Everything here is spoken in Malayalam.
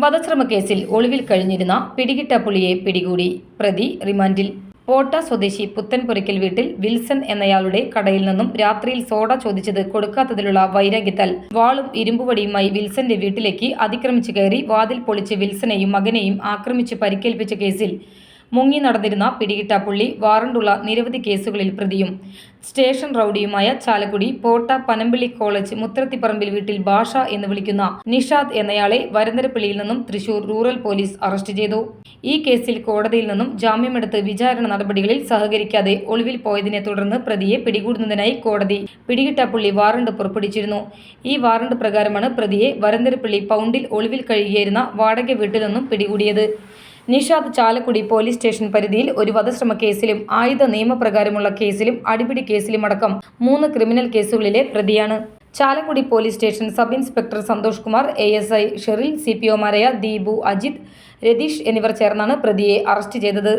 വധശ്രമ കേസിൽ ഒളിവിൽ കഴിഞ്ഞിരുന്ന പിടികിട്ട പുളിയെ പിടികൂടി. പ്രതി റിമാൻഡിൽ. പോട്ട സ്വദേശി പുത്തൻപുരയ്ക്കൽ വീട്ടിൽ വിൽസൺ എന്നയാളുടെ കടയിൽ നിന്നും രാത്രിയിൽ സോഡ ചോദിച്ചത് കൊടുക്കാത്തതിലുള്ള വൈരാഗ്യത്താൽ. വാളും ഇരുമ്പുവടിയുമായി വിൽസന്റെ വീട്ടിലേക്ക് അതിക്രമിച്ചു കയറി വാതിൽ പൊളിച്ച് വിൽസനെയും മകനെയും ആക്രമിച്ച് പരിക്കേൽപ്പിച്ച കേസിൽ മുങ്ങി നടന്നിരുന്ന പിടികിട്ടാപ്പുള്ളി വാറണ്ടുള്ള നിരവധി കേസുകളിൽ പ്രതിയും. സ്റ്റേഷൻ റൌഡിയുമായ ചാലക്കുടി പോട്ട പനമ്പിള്ളി കോളേജ് മുത്രത്തിപ്പറമ്പിൽ വീട്ടിൽ ഭാഷ എന്ന് വിളിക്കുന്ന നിഷാദ് എന്നയാളെ വരന്തരപ്പള്ളിയിൽ നിന്നും തൃശൂർ റൂറൽ പോലീസ് അറസ്റ്റ് ചെയ്തു. ഈ കേസിൽ കോടതിയിൽ നിന്നും ജാമ്യമെടുത്ത് വിചാരണ നടപടികളിൽ സഹകരിക്കാതെ ഒളിവിൽ പോയതിനെ തുടർന്ന് പ്രതിയെ പിടികൂടുന്നതിനായി കോടതി പിടികിട്ടാപ്പുള്ളി വാറണ്ട് പുറപ്പെടുവിച്ചിരുന്നു. ഈ വാറണ്ട് പ്രകാരമാണ് പ്രതിയെ വരന്തരപ്പള്ളി പൗണ്ടിൽ ഒളിവിൽ കഴിയുകയായിരുന്ന വാടക വീട്ടിൽ നിന്നും പിടികൂടിയത്. നിഷാദ് ചാലക്കുടി പോലീസ് സ്റ്റേഷൻ പരിധിയിൽ ഒരു വധശ്രമ കേസിലും ആയുധ നിയമപ്രകാരമുള്ള കേസിലും അടിപിടി കേസിലും അടക്കം മൂന്ന് ക്രിമിനൽ കേസുകളിലെ പ്രതിയാണ്. Chalakudy police station sub inspector Santhosh Kumar A S I Sheril C P ഒമാരായ Deepu Ajith Ratheesh എന്നിവർ ചേർന്നാണ് പ്രതിയെ അറസ്റ്റ് ചെയ്തത്.